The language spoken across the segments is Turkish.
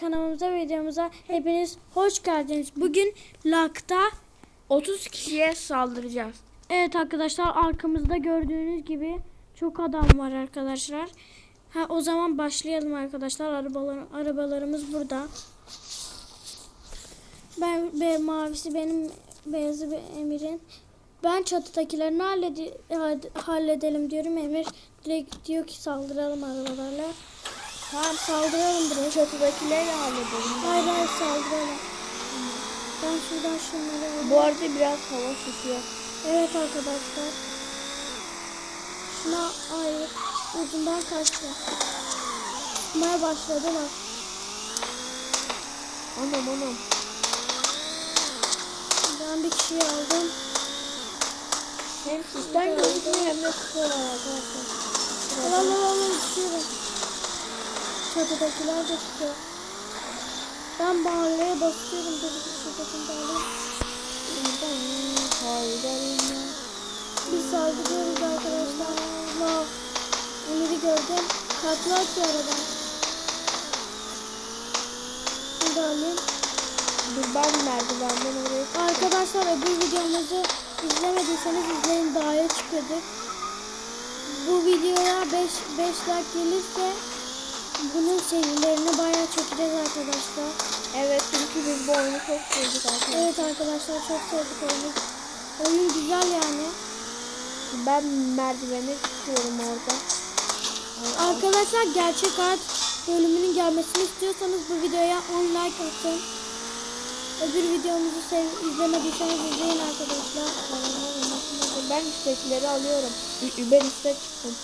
Kanalımıza videomuza hepiniz hoş geldiniz. Bugün LAK'ta 30 kişiye saldıracağız. evet arkadaşlar arkamızda gördüğünüz gibi çok adam var arkadaşlar. Ha o zaman başlayalım arkadaşlar. Arabalar arabalarımız burada. Ben be, mavisi benim beyazı be- Emir'in. Ben çatıdakilerini halledi, halledelim diyorum. Emir direkt diyor ki saldıralım arabalarla. Tamam saldıralım direkt. Çatıdakileri halledelim. Hayır hayır saldıralım. Ben şuradan şunları alayım. Bu arada biraz hava şişiyor. Evet arkadaşlar. Şuna hayır. Ucundan kaçtı. Sıkmaya başladılar. Anam anam. Ben bir kişiyi aldım. Hem sistem gözüküyor hem de sıkıyorlar arkadaşlar. La la la la düşüyorum. Çatıdakiler de çıkıyor. Ben mahalleye basıyorum. Dur bir şuradakini. Haydarina. Biz saldırıyoruz arkadaşlar. La. Emir'i gördüm. Tatlı atıyor aradan. Bunu da alayım. Dur ben merdivenden oraya Arkadaşlar öbür videomuzu izlemediyseniz izleyin daha iyi çıkıyorduk. Bu videoya 5 5 like gelirse bunun serilerini bayağı çekeceğiz arkadaşlar. Evet çünkü biz bu oyunu çok sevdik arkadaşlar. Evet arkadaşlar çok sevdik oyunu. Oyun güzel yani. Ben merdivene çıkıyorum orada. Arkadaşlar gerçek hayat bölümünün gelmesini istiyorsanız bu videoya 10 like atın. Öbür videomuzu sev izlemediyseniz izleyin arkadaşlar. Ben üsttekileri alıyorum. Ben üstte çıktım.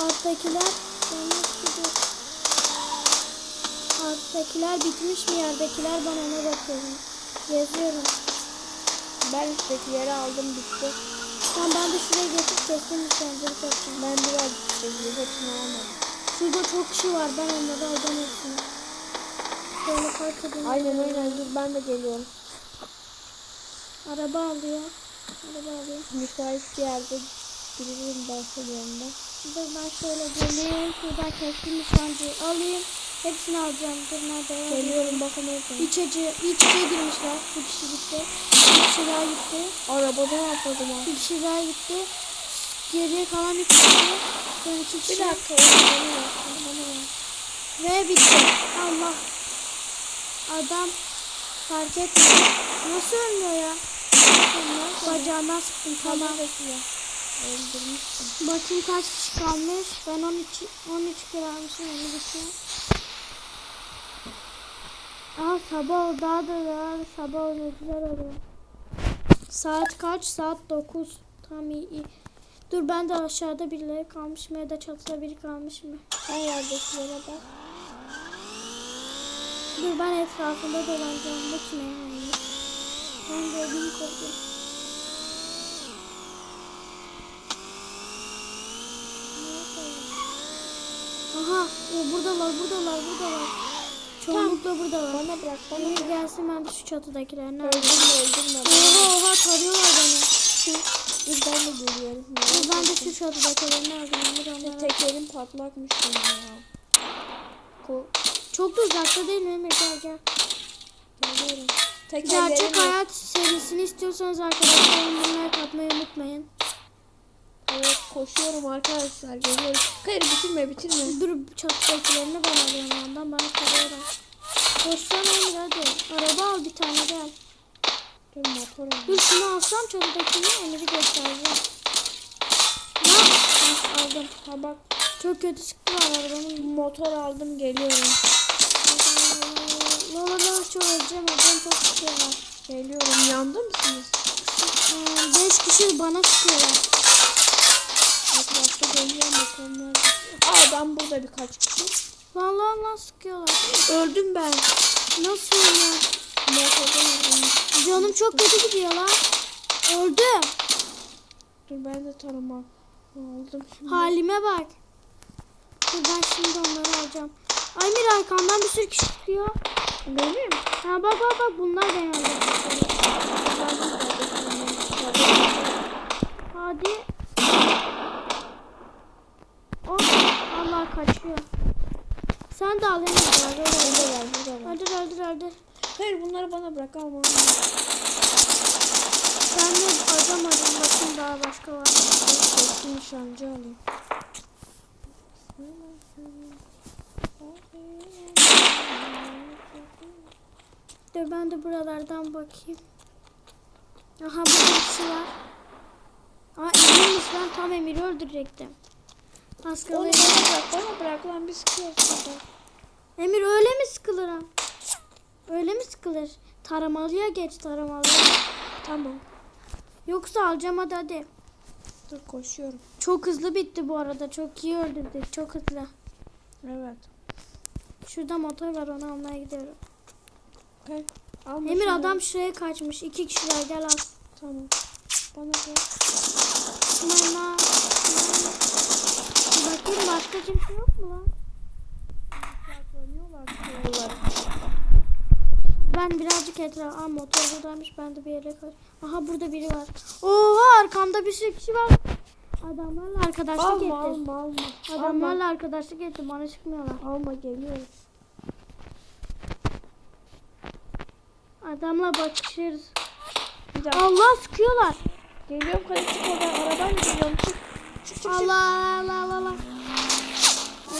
Alttakiler. Alttakiler bitmiş mi yerdekiler ben ona bakıyorum. Yazıyorum. Ben üsttekileri aldım bitti. Tamam ben de şuraya geçip kestim işlemcileri takacağım. Ben biraz üsttekileri hepsini almadım. Şurada çok kişi var ben onları alacağım hepsini. Şöyle park edeyim. Aynen aynen dur ben de geliyorum. Araba alıyor. Araba alıyor. Müsait bir yerde dururum ben senin yanında. Dur ben şöyle geleyim. Şuradan kestim nişancıyı alayım. Hepsini alacağım. Dur nerede? Geliyorum bakın orada. İç içe, iç içe girmişler. Bir kişi gitti. Bir kişi daha gitti. Arabadan atladım ha. Bir kişi daha gitti. Geriye kalan bir kişi. Ben iki kişi. Bir dakika. Ve bitti. Allah. Adam fark etmedi. Nasıl ölmüyor ya? Bacağından sıktım tamam. Öldürmüşsün. Bakayım kaç kişi kalmış. Ben 13 13 kere almışım onu bitiyor. Aa sabah daha da da sabah oluyor güzel oluyor. Saat kaç? Saat 9. Tam iyi, iyi. Dur ben de aşağıda birileri kalmış mı ya da çatıda biri kalmış mı? Her yerdekilere bak. Dur ben etrafında dolanacağım. Ne yani? Ben ödüm koptu. Aha, o buradalar, buradalar, buradalar. Çoğunlukla buradalar. Bana bırak bana Emir bırak. gelsin ben de şu çatıdakilerine alayım. Öldürme öldürme. Oha oha tarıyorlar beni. Dur ben de geliyorum. Dur ben de şu çatıdakilerini alayım. Emir onlara. Tekerim patlakmış benim ya. Ko Çok da uzakta değil mi Emir? Gel gel. geliyorum. Gerçek hayat serisini istiyorsanız arkadaşlar bunları katmayı unutmayın. Evet koşuyorum arkadaşlar geliyorum. Hayır bitirme bitirme. Dur çatıdakilerini ben alıyorum yandan bana kalıyorlar. Koşsana Emir hadi. Araba al bir tane gel. Dur motor al. Dur şunu alsam çatıdakini Emir'i göstereceğim. Ne? Aldım. Ha bak Çok kötü sıktılar arabanın. motor aldım geliyorum. La la çok öleceğim öleceğim çok sıkıyorlar. Geliyorum. Yandı mısınız? Ee, beş kişi bana sıkıyorlar. Etrafta bakalım nerede. Aa ben burada birkaç kişi. Lan lan lan sıkıyorlar. Öldüm ben. Nasıl ya? Canım çok kötü gidiyor lan. Öldüm. Dur ben de tarama aldım şimdi. Halime bak. Dur ben şimdi onları alacağım. Aymir arkamdan bir sürü kişi çıkıyor. Benim. Ha bak bak bak bunlar beni öldürecek. Hadi. Oh, Allah kaçıyor. Sen de al Emir. Burada var burada var. Hadi geldi. Hayır bunları bana bırak alma. Ben de adam arayayım bakayım daha başka var? Keskin nişancı alayım. Dur ben de buralardan bakayım. Aha burada bir kişi var. Aa Emir'miş ben tam Emir'i öldürecektim. Bana bırak bana bırak lan bir sıkıyorsun. Emir öyle mi sıkılır? ha? Öyle mi sıkılır? Taramalıya geç taramalıya. Tamam. Yoksa alacağım hadi hadi. Dur koşuyorum. Çok hızlı bitti bu arada. Çok iyi öldürdük. Çok hızlı. Evet. Şurada motor var onu almaya gidiyorum. Okay. Alma Emir şunu. adam şuraya kaçmış. İki kişiler gel al. Tamam. Bana bırak. Mama. Bakayım başka kimse yok mu lan? Ben birazcık etraf... Aa motor buradaymış. Ben de bir yere kaç. Aha burada biri var. Oha arkamda bir sürü kişi var. Adamlarla arkadaşlık Alma ettim. alma alma. Alma. Adamlarla arkadaşlık ettim. Bana çıkmıyorlar. Alma geliyoruz. Adamla bakışırız. Allah sıkıyorlar. Geliyorum çık oradan. Arabayla geliyorum. Çık. Çık çık. Allah Allah Allah Allah.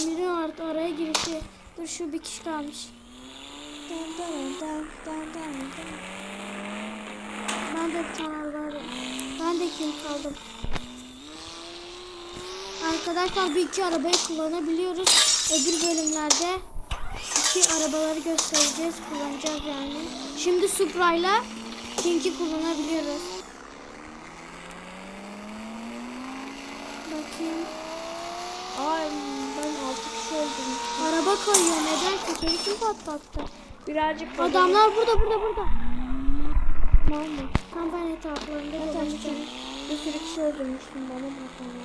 Emir'in ar- araya girişi. Dur şu bir kişi kalmış. Ben de bir tane. Ben de kim kaldım. Arkadaşlar bir iki arabayı kullanabiliyoruz. Öbür bölümlerde iki arabaları göstereceğiz. Kullanacağız yani. Şimdi Supra'yla King'i kullanabiliyoruz. Bakayım. Ay ben altı kişi öldüm. Araba kayıyor. Neden? Tekeri kim patlattı? Birazcık böyle- Adamlar burada burada burada. Mal mı? Tam ben etraflarında bir dolaşacağım. sürü, bir sürü kişi öldürmüştüm bana onu.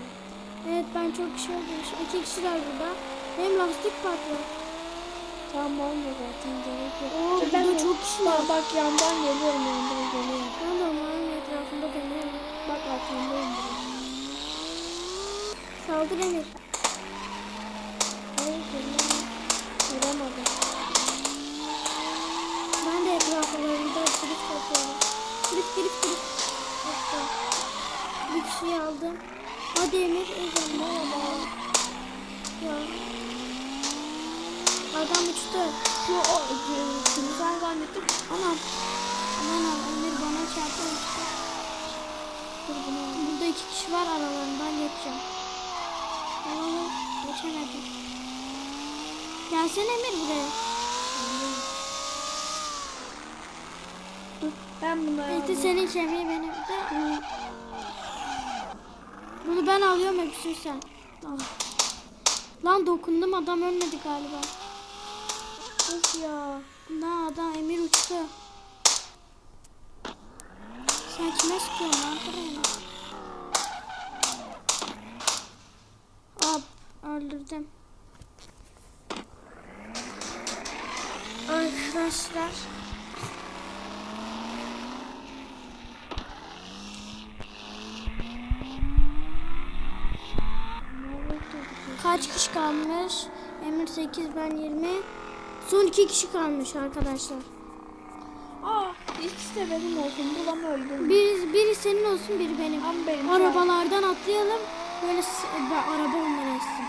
Evet ben çok kişi öldürmüşüm. İki kişiler burada. Benim lastik patlıyor. Tamam olma zaten gerek yok. Oo, ben burada çok kişi var. bak yandan geliyorum yandan geliyorum. Ben de onların etrafında dönüyorum. Bak arkamdayım. Saldır Emir. Hayır geliyorum. Vuramadım. Ben de polis patıyorum. Polis polis polis. Hatta bir kişiyi aldım. Hadi Emir. Özlem merhaba. Ya. Adam uçtu. Şu o kimi sen zannettim. Anam. Aman Emir bana çarptı uçtu. Burada iki kişi var aralarından geçeceğim. Tamam, geçemedim. Gelsene Emir buraya. Dur ben bunları İşte alayım. senin kemiği benim de. Bunu ben alıyorum hepsini sen. Al. Lan dokundum adam ölmedi galiba. Of ya. Ne adam Emir uçtu. Sen kime sıkıyorsun lan buraya? Hop öldürdüm. Arkadaşlar. Kaç kişi kalmış? Emir 8 ben 20. Son iki kişi kalmış arkadaşlar. Aa ikisi de benim olsun. Bu bana öldü. Biri, biri senin olsun biri benim. Ama benim. Arabalardan atlayalım. Böyle araba onları etsin.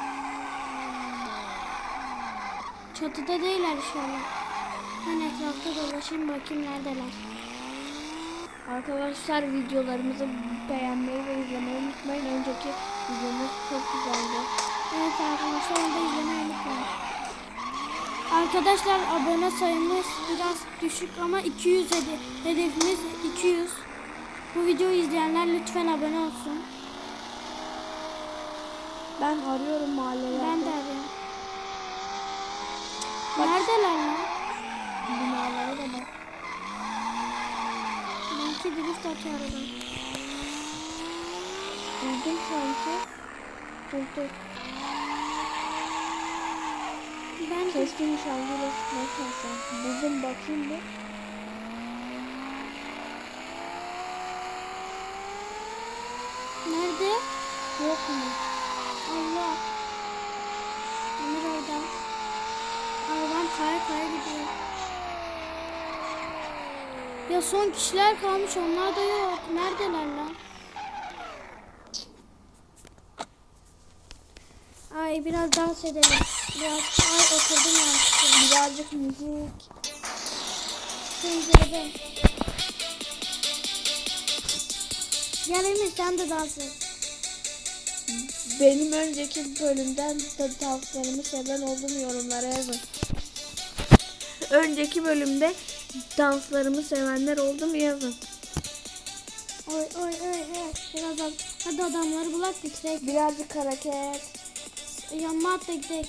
Çatıda değiller inşallah. Ben etrafta dolaşayım bakayım neredeler. Arkadaşlar videolarımızı beğenmeyi ve izlemeyi unutmayın. Önceki videomuz çok güzeldi. Evet arkadaşlar onu da izlemeyi unutmayın. Arkadaşlar abone sayımız biraz düşük ama 200 hedi hedefimiz 200. Bu videoyu izleyenler lütfen abone olsun. Ben arıyorum mahallelerde. Ben de arıyorum. Bak. Neredeler lan? Binalara da bak. Belki drift atıyor aradan. Buldum sanki. Buldum. Ben Keskin sıkmaya çalışacağım. Buldum bakayım bir. nerede? Yok mu? Allah. Emir orada. Araban kaya kaya gidiyor. Ya son kişiler kalmış onlar da yok. Neredeler lan? Ay biraz dans edelim. Biraz ay oturdum yanlışlıkla. Birazcık müzik. Sınırdım. Gel Emir sen de dans et. Benim önceki bölümden tadı tavuklarımı seven oldum yorumlara yazın. Önceki bölümde danslarımı sevenler oldu mu yazın. Oy oy oy oy. Biraz da, hadi adamları bulak bitirek. Birazcık hareket. Yanıma atla gidelim.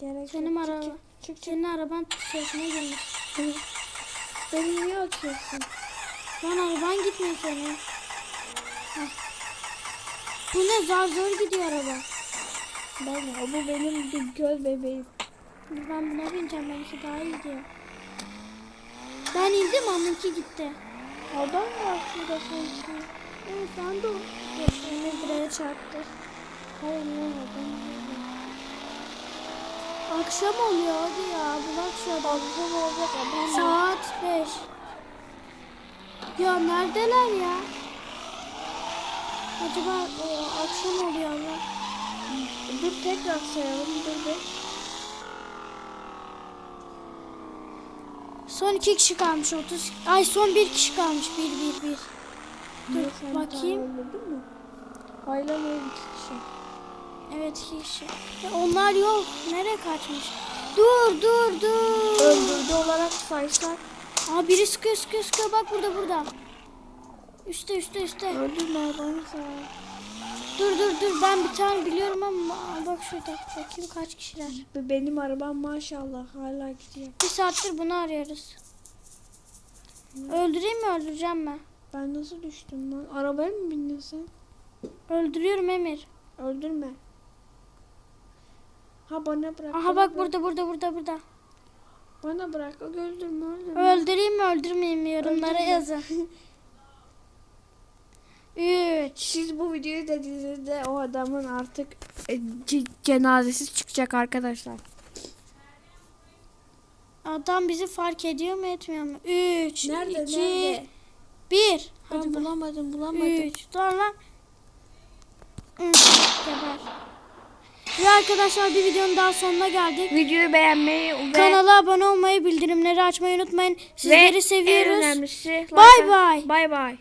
Gerek Senin yok. araba. Çık senin araban sesine girmiş. Beni niye atıyorsun? Lan araban gitmiyor senin. Hah. Bu ne zar zor gidiyor araba. Ben, o bu benim bir göl bebeğim. Ben buna bineceğim benimki daha iyi diyor. Ben indim onunki gitti. Adam var şurada sanki. Evet ben de o. Emir direğe çarptı. Hayır lan adam. Akşam oluyor hadi ya şu adamı. Akşam olacak adam. Saat 5. Ya neredeler ya? Acaba e, akşam oluyor mu? Dur tekrar sayalım dur bir. Son iki kişi kalmış 30. Ay son bir kişi kalmış. Bir bir bir. Dur sen bakayım. Hayır lan o iki kişi. Evet iki kişi. Ya onlar yok. Nereye kaçmış? Dur dur dur. Öldürdü olarak saysak Aa biri sıkıyor sıkıyor sıkıyor. Bak burada burada. Üste üste üste. öldürme adamı. Dur dur dur. Ben bir tane biliyorum ama aa, bak şurada. Bakayım kaç kişiler. Benim arabam maşallah hala gidiyor. Bir saattir bunu arıyoruz. Öldüreyim mi öldüreceğim mi? Ben nasıl düştüm lan? Arabaya mı bindin sen? Öldürüyorum Emir. Öldürme. Ha bana bırak. Aha bana bak bırak. burada burada burada burada. Bana bırak. Öldürme öldürme. Öldüreyim mi öldürmeyeyim mi yorumlara Öldürme. yazın. 3 Siz bu videoyu dediğinizde o adamın artık e, ce- cenazesi çıkacak arkadaşlar. Adam bizi fark ediyor mu etmiyor mu? 3 Nerede 2 nerede? 1 Hadi bulamadım bulamadım. 3 Dur lan. Geber. Ve arkadaşlar bir videonun daha sonuna geldik. Videoyu beğenmeyi ve, Kanala abone olmayı, bildirimleri açmayı unutmayın. ve Sizleri en seviyoruz. önemlisi Bay bay. Bay bay.